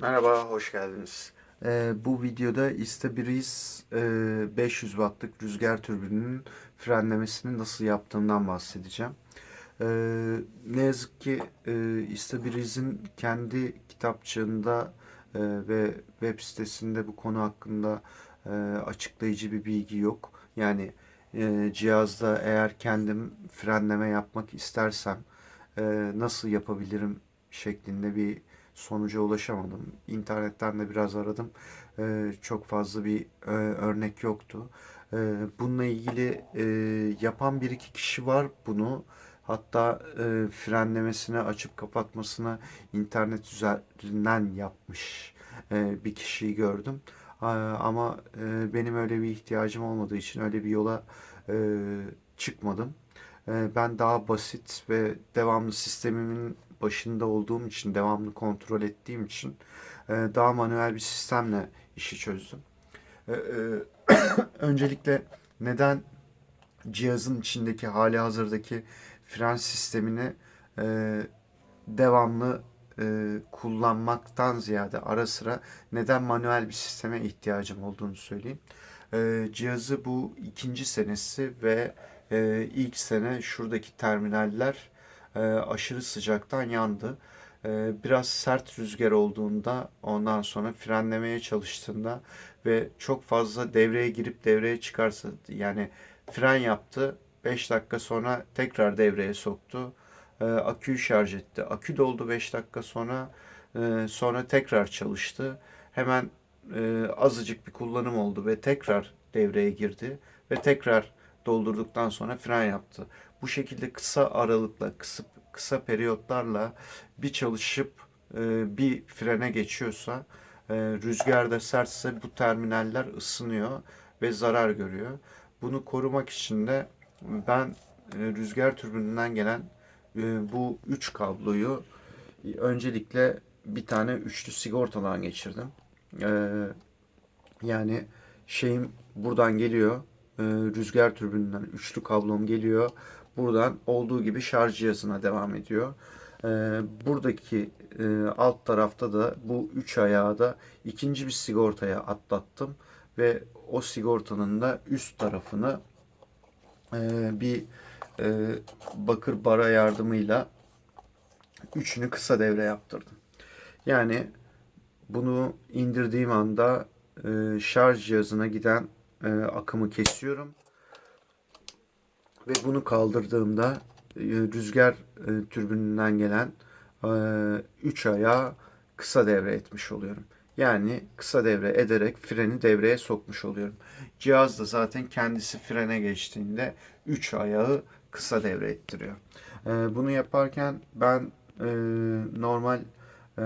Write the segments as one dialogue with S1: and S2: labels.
S1: Merhaba, hoş geldiniz. Ee, bu videoda Istabiriz e, 500 wattlık rüzgar türbününün frenlemesini nasıl yaptığımdan bahsedeceğim. Ee, ne yazık ki e, Istabiriz'in kendi kitapçığında e, ve web sitesinde bu konu hakkında e, açıklayıcı bir bilgi yok. Yani e, cihazda eğer kendim frenleme yapmak istersem e, nasıl yapabilirim şeklinde bir sonuca ulaşamadım. İnternetten de biraz aradım. Ee, çok fazla bir e, örnek yoktu. Ee, bununla ilgili e, yapan bir iki kişi var bunu. Hatta e, frenlemesini açıp kapatmasını internet üzerinden yapmış e, bir kişiyi gördüm. Aa, Ama e, benim öyle bir ihtiyacım olmadığı için öyle bir yola e, çıkmadım. E, Ben daha basit ve devamlı sistemimin başında olduğum için, devamlı kontrol ettiğim için e, daha manuel bir sistemle işi çözdüm. E, e, Öncelikle neden cihazın içindeki hali hazırdaki fren sistemini e, devamlı e, kullanmaktan ziyade ara sıra neden manuel bir sisteme ihtiyacım olduğunu söyleyeyim. E, cihazı bu ikinci senesi ve e, ilk sene şuradaki terminaller e, aşırı sıcaktan yandı. E, biraz sert rüzgar olduğunda ondan sonra frenlemeye çalıştığında ve çok fazla devreye girip devreye çıkarsa yani fren yaptı 5 dakika sonra tekrar devreye soktu. E, aküyü şarj etti. Akü doldu 5 dakika sonra e, sonra tekrar çalıştı. Hemen e, azıcık bir kullanım oldu ve tekrar devreye girdi ve tekrar doldurduktan sonra fren yaptı. Bu şekilde kısa aralıkla, kısa, kısa periyotlarla bir çalışıp e, bir frene geçiyorsa, e, rüzgar da sertse bu terminaller ısınıyor ve zarar görüyor. Bunu korumak için de ben e, rüzgar türbününden gelen e, bu üç kabloyu e, öncelikle bir tane üçlü sigortadan geçirdim. E, yani şeyim buradan geliyor. E, rüzgar türbününden üçlü kablom geliyor. Buradan olduğu gibi şarj cihazına devam ediyor. E, buradaki e, alt tarafta da bu üç ayağı da ikinci bir sigortaya atlattım ve o sigortanın da üst tarafını bir bakır bara yardımıyla üçünü kısa devre yaptırdım. Yani bunu indirdiğim anda şarj cihazına giden e, akımı kesiyorum. Ve bunu kaldırdığımda e, rüzgar e, türbününden gelen 3 ayağı kısa devre etmiş oluyorum. Yani kısa devre ederek freni devreye sokmuş oluyorum. Cihaz da zaten kendisi frene geçtiğinde 3 ayağı kısa devre ettiriyor. E, bunu yaparken ben e, normal e,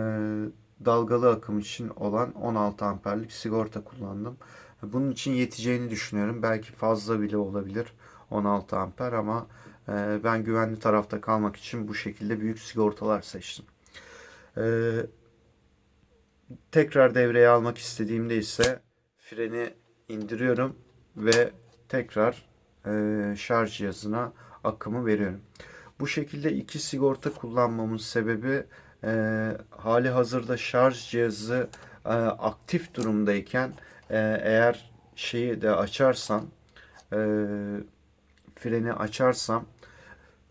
S1: dalgalı akım için olan 16 amperlik sigorta kullandım. Bunun için yeteceğini düşünüyorum. Belki fazla bile olabilir 16 amper ama e, ben güvenli tarafta kalmak için bu şekilde büyük sigortalar seçtim. E, tekrar devreye almak istediğimde ise freni indiriyorum ve tekrar e, şarj cihazına akımı veriyorum. Bu şekilde iki sigorta kullanmamın sebebi hali hazırda şarj cihazı aktif durumdayken e, eğer şeyi de açarsam e, freni açarsam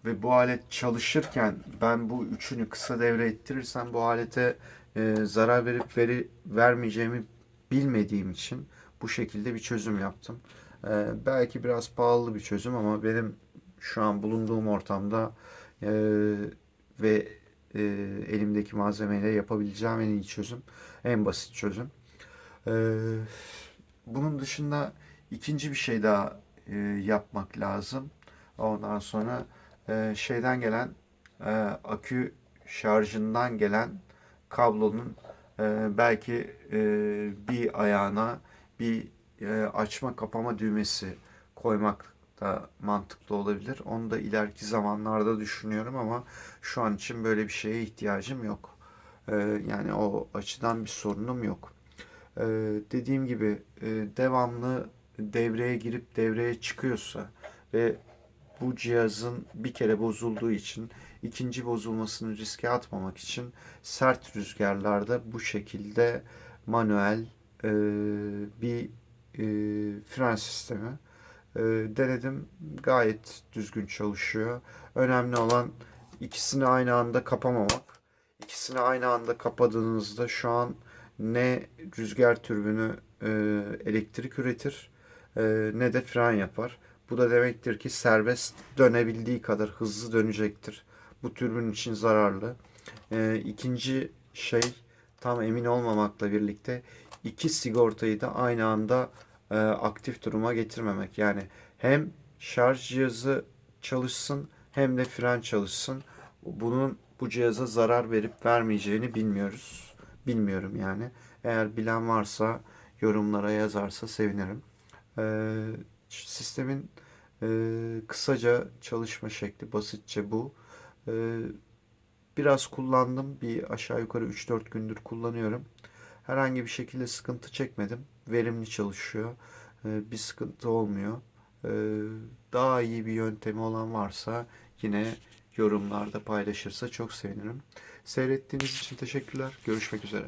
S1: ve bu alet çalışırken ben bu üçünü kısa devre ettirirsem bu alete e, zarar verip veri vermeyeceğimi bilmediğim için bu şekilde bir çözüm yaptım. E, belki biraz pahalı bir çözüm ama benim şu an bulunduğum ortamda e, ve e, elimdeki malzemeyle yapabileceğim en iyi çözüm, en basit çözüm. E, bunun dışında ikinci bir şey daha e, yapmak lazım. Ondan sonra e, şeyden gelen e, akü şarjından gelen kablonun e, belki e, bir ayağına bir e, açma kapama düğmesi koymak da mantıklı olabilir. Onu da ileriki zamanlarda düşünüyorum ama şu an için böyle bir şeye ihtiyacım yok. E, yani o açıdan bir sorunum yok. E, dediğim gibi e, devamlı devreye girip devreye çıkıyorsa ve bu cihazın bir kere bozulduğu için ikinci bozulmasını riske atmamak için sert rüzgarlarda bu şekilde manuel e, bir e, fren sistemi e, denedim. Gayet düzgün çalışıyor. Önemli olan ikisini aynı anda kapamamak. İkisini aynı anda kapadığınızda şu an ne rüzgar türbünü e, elektrik üretir e, ne de fren yapar. Bu da demektir ki serbest dönebildiği kadar hızlı dönecektir. Bu türbün için zararlı. E, ikinci şey tam emin olmamakla birlikte iki sigortayı da aynı anda e, aktif duruma getirmemek. Yani hem şarj cihazı çalışsın hem de fren çalışsın. Bunun bu cihaza zarar verip vermeyeceğini bilmiyoruz. Bilmiyorum yani. Eğer bilen varsa yorumlara yazarsa sevinirim. Ee, sistemin e, kısaca çalışma şekli basitçe bu. Ee, biraz kullandım. Bir aşağı yukarı 3-4 gündür kullanıyorum. Herhangi bir şekilde sıkıntı çekmedim. Verimli çalışıyor. Ee, bir sıkıntı olmuyor. Ee, daha iyi bir yöntemi olan varsa yine yorumlarda paylaşırsa çok sevinirim. Seyrettiğiniz için teşekkürler. Görüşmek üzere.